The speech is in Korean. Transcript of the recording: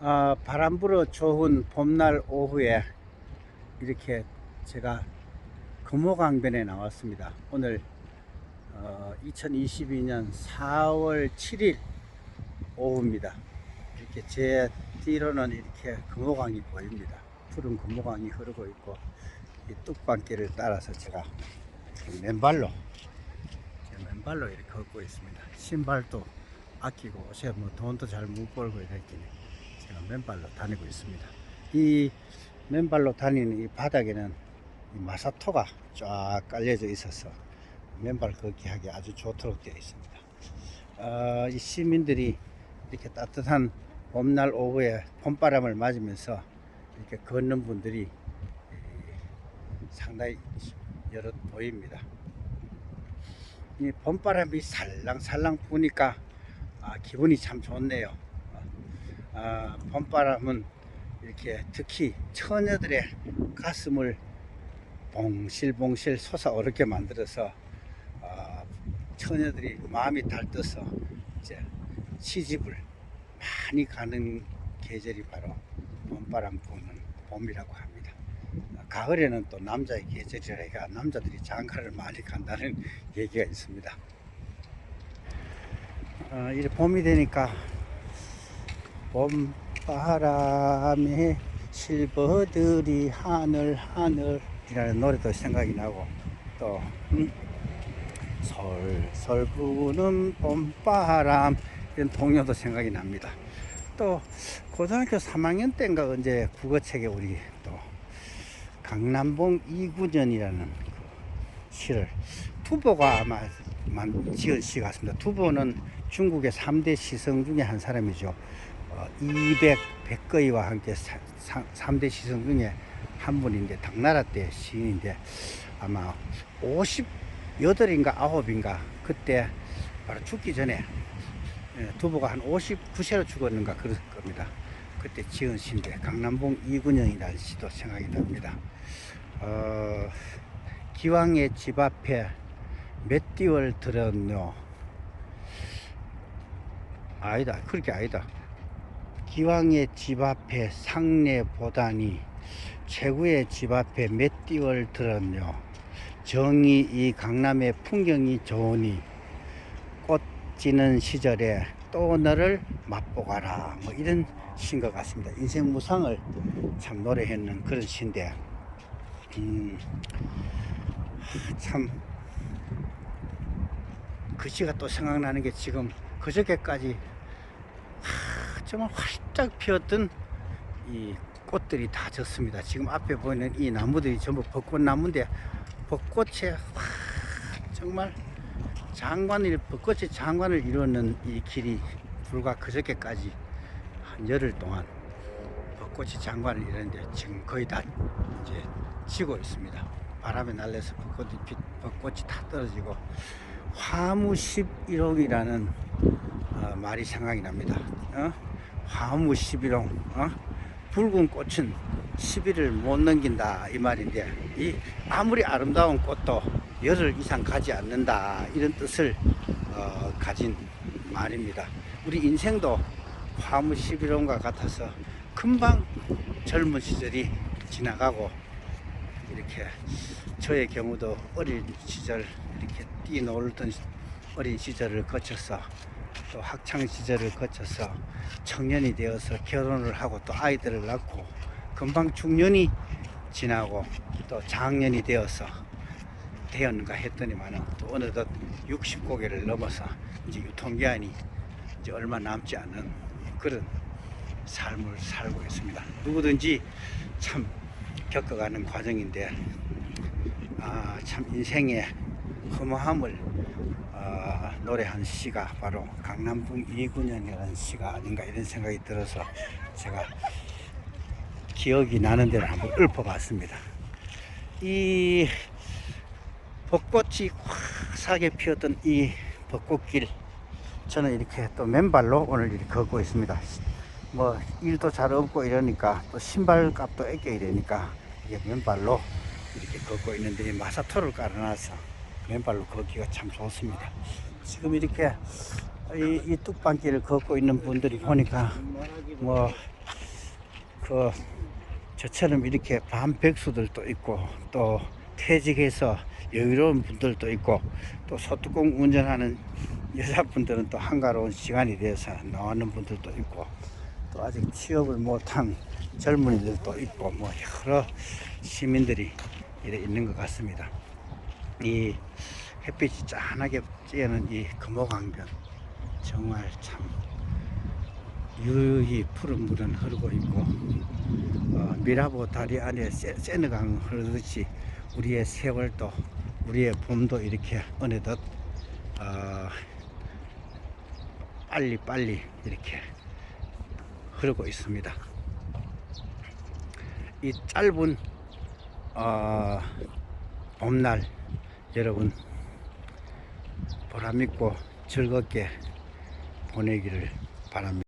아, 바람 불어 좋은 봄날 오후에 이렇게 제가 금호강변에 나왔습니다. 오늘 어, 2022년 4월 7일 오후입니다. 이렇게 제 뒤로는 이렇게 금호강이 보입니다. 푸른 금호강이 흐르고 있고 이 뚝방길을 따라서 제가 맨발로 제 맨발로 이렇게 걷고 있습니다. 신발도 아끼고 옷에 뭐 돈도 잘 못 벌고 이랬기에 제가 맨발로 다니고 있습니다. 이 맨발로 다니는 이 바닥에는 이 마사토가 쫙 깔려져 있어서 맨발 걷기하기 아주 좋도록 되어 있습니다. 어, 이 시민들이 이렇게 따뜻한 봄날 오후에 봄바람을 맞으면서 이렇게 걷는 분들이 이, 상당히 여럿 보입니다. 이 봄바람이 살랑살랑 부니까 아, 기분이 참 좋네요. 아, 봄바람은 이렇게 특히 처녀들의 가슴을 봉실봉실 솟아오르게 만들어서 아, 처녀들이 마음이 달떠서 이제 시집을 많이 가는 계절이 바로 봄바람 부는 봄이라고 합니다. 아, 가을에는 또 남자의 계절이라 남자들이 장가를 많이 간다는 얘기가 있습니다. 어, 이제 봄이 되니까 봄바람에 실버들이 하늘 하늘 이라는 노래도 생각이 나고 또 음, 솔솔 부는 봄바람 이런 동요도 생각이 납니다. 또 고등학교 3학년 때인가 언제 국어책에 우리 또 강남봉 이구전이라는 그 시를 투보가 아마 만 지은 시 같습니다. 투보는 중국의 3대 시성 중에 한 사람이죠. 어, 200, 백거이와 함께 사, 사, 3대 시성 중에 한 분인데 당나라 때 시인인데 아마 58인가 9인가 그때 바로 죽기 전에 예, 두부가 한 59세로 죽었는가 그럴 겁니다. 그때 지은 시인데 강남봉 이군영이라는 시도 생각이 납니다. 어, 기왕의 집 앞에 몇 띠월 들었노 아니다 그렇게 아니다 기왕의 집 앞에 상례 보다니 최고의 집 앞에 몇 띠월 들었뇨. 정이 이 강남의 풍경이 좋으니 꽃 지는 시절에 또 너를 맛보가라. 뭐 이런 시인 것 같습니다. 인생 무상을 참 노래했는 그런 시인데. 음, 참, 그 시가 또 생각나는 게 지금 그저께까지 하, 정말 활짝 피었던 이 꽃들이 다 졌습니다. 지금 앞에 보이는 이 나무들이 전부 벚꽃나무인데 벚꽃에 와, 정말 장관을 벚꽃의 장관을 이루는 이 길이 불과 그저께까지 한 열흘 동안 벚꽃이 장관을 이루는데 지금 거의 다 이제 지고 있습니다. 바람에 날려서 벚꽃이, 빛, 벚꽃이 다 떨어지고 화무 11홍이라는 어, 말이 생각이 납니다. 어? 화무 11홍 어? 붉은 꽃은 10일을 못 넘긴다 이 말인데 이 아무리 아름다운 꽃도 열흘 이상 가지 않는다 이런 뜻을 어, 가진 말입니다. 우리 인생도 화무 11홍과 같아서 금방 젊은 시절이 지나가고 이렇게 저의 경우도 어린 시절 이렇게 뛰놀던 어린 시절을 거쳐서 또 학창 시절을 거쳐서 청년이 되어서 결혼을 하고 또 아이들을 낳고 금방 중년이 지나고 또 장년이 되어서 되었는가 했더니만은 또 어느덧 60고개를 넘어서 이제 유통기한이 이제 얼마 남지 않은 그런 삶을 살고 있습니다. 누구든지 참 겪어가는 과정인데 아, 참 인생의 허무함을 어, 노래한 시가 바로 강남북 이군현이라는 시가 아닌가 이런 생각이 들어서 제가 기억이 나는 데를 한번 읊어봤습니다. 이 벚꽃이 화사하게 피었던 이 벚꽃길 저는 이렇게 또 맨발로 오늘 이렇게 걷고 있습니다. 뭐 일도 잘 없고 이러니까 또 신발 값도 아껴야 되니까 이게 맨발로 이렇게 걷고 있는데 이 마사토를 깔아놔서 맨발로 걷기가 참 좋습니다. 지금 이렇게 이, 이 뚝방길을 걷고 있는 분들이 보니까 뭐 그 저처럼 이렇게 반백수들도 있고 또 퇴직해서 여유로운 분들도 있고 또 소뚜껑 운전하는 여자분들은 또 한가로운 시간이 돼서 나오는 분들도 있고 또 아직 취업을 못한 젊은이들도 있고 뭐 여러 시민들이 이래 있는 것 같습니다. 이 햇빛이 짠하게 쬐는 이 금호강변 정말 참 유유히 푸른 물은 흐르고 있고 어, 미라보 다리 안에 세, 세느강 흐르듯이 우리의 세월도 우리의 봄도 이렇게 어느덧 어, 빨리 빨리 이렇게 흐르고 있습니다. 이 짧은 어, 봄날 여러분 보람있고 즐겁게 보내기를 바랍니다.